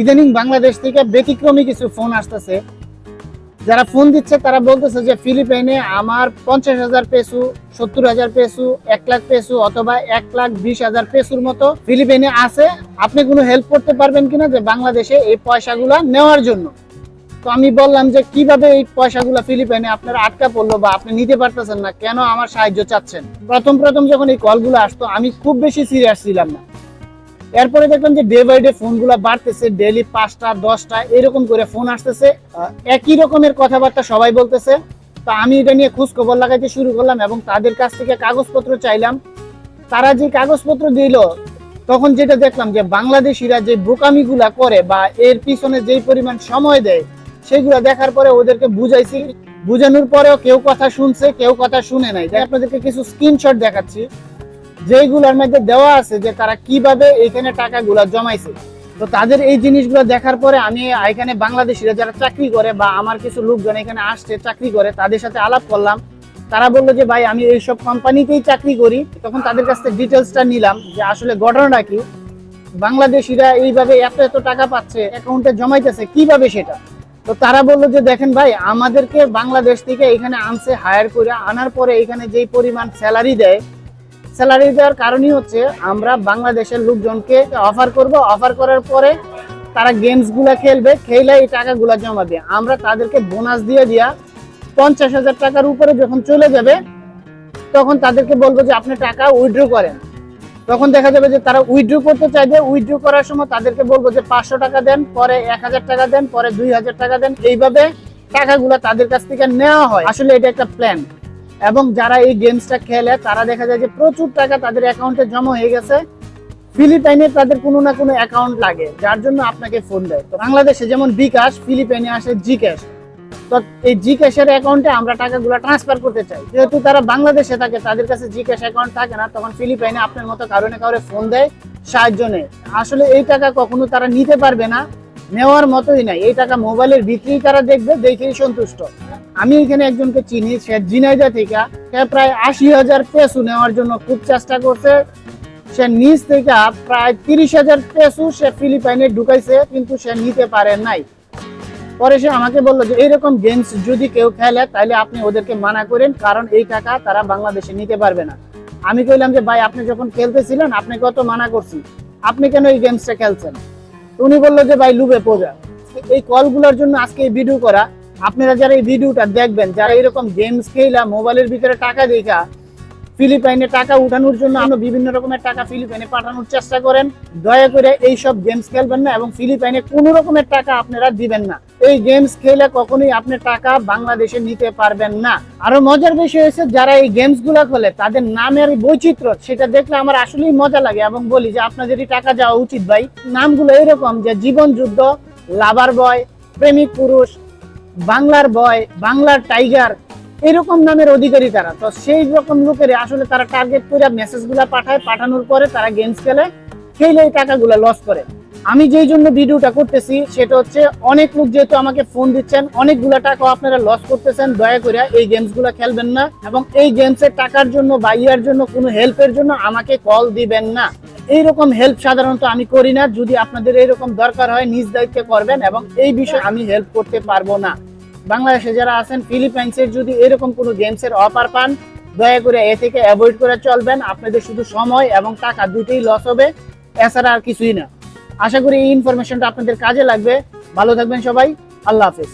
ইদানিং বাংলাদেশ থেকে ব্যতিক্রমী কিছু ফোন আসতেছে। যারা ফোন দিচ্ছে, তারা বলতেছে যে, ফিলিপাইনে আমার পঞ্চাশ হাজার পেসু, সত্তর হাজার পেসু, এক লাখ পেসু অথবা এক লাখ বিশ হাজার পেসুর মতো ফিলিপাইনে আছে। আপনি কোনো হেল্প করতে পারবেন কিনা যে, বাংলাদেশে এই পয়সাগুলা নেওয়ার জন্য? তো আমি বললাম যে, কীভাবে এই পয়সাগুলো ফিলিপাইনে আপনার আটকা পড়ল বা আপনি নিতে পারতেছেন না, কেন আমার সাহায্য চাচ্ছেন? প্রথম প্রথম যখন এই কলগুলো আসতো, আমি খুব বেশি সিরিয়াস ছিলাম না। এরপরে দেখলাম যে ডে বাই ডে ফোনগুলো বাড়তেছে ডেলি পাঁচটা, দশটা, এরকম করে ফোন আসতেছে। একই রকমের কথাবার্তা সবাই বলতেছে। তো আমি এটা নিয়ে খোঁজ খবর লাগাইতে শুরু করলাম এবং তাদের কাছ থেকে কাগজপত্র চাইলাম। তারা যে কাগজপত্র দিল, তখন যেটা দেখলাম যে বাংলাদেশিরা যে বোকামিগুলা করে বা এর পিছনে যেই পরিমাণ সময় দেয়, সেগুলো দেখার পরে ওদেরকে বুঝাইছি। বুঝানোর পরেও কেউ কথা শুনছে, কেউ কথা শুনে নাই। আপনাদেরকে কিছু স্ক্রিনশট দেখাচ্ছি। যেগুলোর মধ্যে দেওয়া আছে যে তারা কীভাবে এখানে টাকাগুলা জমাইছে। তো তাদের এই জিনিসগুলো দেখার পরে আমি এখানে বাংলাদেশিরা যারা চাকরি করে বা আমার কিছু লোকজন এখানে আসছে, চাকরি করে, তাদের সাথে আলাপ করলাম। তারা বলল যে, ভাই, আমি এইসব কোম্পানিতেই চাকরি করি। তখন তাদের কাছ থেকে ডিটেলসটা নিলাম যে, আসলে ঘটনাটা কি? বাংলাদেশিরা এইভাবে এত এত টাকা পাচ্ছে অ্যাকাউন্টে জমাইতেছে, কীভাবে সেটা? তো তারা বলল যে, দেখেন ভাই, আমাদেরকে বাংলাদেশ থেকে এখানে আনছে হায়ার করে আনার পরে এখানে যেই পরিমাণ স্যালারি দেয় স্যালারি দেওয়ার কারণই হচ্ছে আমরা বাংলাদেশের লোকজনকে অফার করব। অফার করার পরে তারা গেমসগুলা খেলবে, খেলে এই টাকাগুলা জমাবে আমরা তাদেরকে বোনাস দিয়ে দিয়া পঞ্চাশ হাজার টাকার উপরে যখন চলে যাবে, তখন তাদেরকে বলব যে আপনি টাকা উইথড্র করেন। তখন দেখা যাবে যে তারা উইথড্র করতে চাইবে। উইথড্র করার সময় তাদেরকে বলব যে পাঁচশো টাকা দেন, পরে এক হাজার টাকা দেন, পরে দুই হাজার টাকা দেন। এইভাবে টাকাগুলো তাদের কাছ থেকে নেওয়া হয়। আসলে এটা একটা প্ল্যান এবং যারা এই গেমসটা খেলে, তারা দেখা যায় যে প্রচুর টাকা তাদের অ্যাকাউন্টে জমা হয়ে গেছে। ফিলিপাইনে তাদের কোনো না কোনো অ্যাকাউন্ট লাগে, যার জন্য আপনাকে ফোন দেয়। তো বাংলাদেশে যেমন বিকাশ, ফিলিপাইনে আসে জি ক্যাশ তো এই জি ক্যাশের অ্যাকাউন্টে আমরা টাকাগুলো ট্রান্সফার করতে চাই। যেহেতু তারা বাংলাদেশে থাকে, তাদের কাছে জি ক্যাশ অ্যাকাউন্ট থাকে না, তখন ফিলিপাইনে আপনার মতো কারণে কারণে ফোন দেয়, সাহায্য নেয়। আসলে এই টাকা কখনো তারা নিতে পারবে না। নেওয়ার মতোই নাই। এই টাকা মোবাইলের ভিতরেই তারা দেখবে? দেখেই সন্তুষ্ট। আমি এখানে একজনকে চিনি, সে জিনাইদা থেকে। সে প্রায় আশি হাজার পেসু নেওয়ার জন্য খুব চেষ্টা করছে। সে নিজ থেকে প্রায় তিরিশ হাজার পেসু সে ফিলিপাইনে ঢুকাইছে, কিন্তু সে নিতে পারে নাই। পরে সে আমাকে বলল যে, এইরকম গেমস যদি কেউ খেলে তাহলে আপনি ওদেরকে মানা করেন, কারণ এই টাকা তারা বাংলাদেশে নিতে পারবে না। আমি কইলাম যে, ভাই, আপনি যখন খেলতেছিলেন আপনি কত মানা করছি। আপনি কেন এই গেমসটা খেলছেন? উনি বলল যে, ভাই লুবে পোজা এই কলগুলোর জন্য আজকে এই ভিডিও করা। আপনারা যারা এই ভিডিওটা দেখবেন, যারা এরকম গেমস খেলা মোবাইলের ভিতরে টাকা দেখা ফিলিপাইনে টাকা উঠানোর জন্য আমরা বিভিন্ন রকমের টাকা ফিলিপাইনে পাঠানোর চেষ্টা করেন। দয়া করে এই সব গেমস খেলবেন না এবং ফিলিপাইনে কোনো রকমের টাকা আপনারা দিবেন না। এই গেমস খেলে কখনোই আপনি টাকা বাংলাদেশে নিতে পারবেন না। আরও মজার বিষয় হচ্ছে যারা এই গেমসগুলা খেলে, তাদের নামের বৈচিত্র্য, সেটা দেখলে আমার আসলেই মজা লাগে এবং বলি যে আপনাদেরই টাকা যাওয়া উচিত ভাই। নামগুলো এরকম যে জীবন যুদ্ধ লাভার বয় প্রেমিক পুরুষ, বাংলার বয় বাংলার টাইগার এরকম নামের অধিকারী তারা। তো সেই রকম লোকের আসলে তারা টার্গেট করে মেসেজগুলা পাঠায়, পাঠানোর পরে তারা গেমস খেলে খেলে এই টাকাগুলো লস করে। আমি যেই জন্য ভিডিওটা করতেছি, সেটা হচ্ছে অনেক লোক যেহেতু আমাকে ফোন দিচ্ছেন, অনেকগুলো টাকা আপনারা লস করতেছেন, দয়া করে এই গেমসগুলা খেলবেন না এবং এই গেমসের টাকার জন্য বা ইয়ার জন্য কোনো হেল্পের জন্য আমাকে কল দিবেন না। এইরকম হেল্প সাধারণত আমি করি না। যদি আপনাদের এইরকম দরকার হয়, নিজ দায়িত্বে করবেন এবং এই বিষয়ে আমি হেল্প করতে পারব না। বাংলাদেশে যারা আছেন ফিলিপাইন্সের যদি এরকম কোনো গেমসের অফার পান, দয়া করে এ থেকে অ্যাভয়েড করে চলবেন। আপনাদের শুধু সময় এবং টাকা দুটোই লস হবে, এছাড়া আর কিছুই না। আশা করি এই ইনফরমেশনটা আপনাদের কাজে লাগবে। ভালো থাকবেন সবাই। আল্লাহ হাফেজ।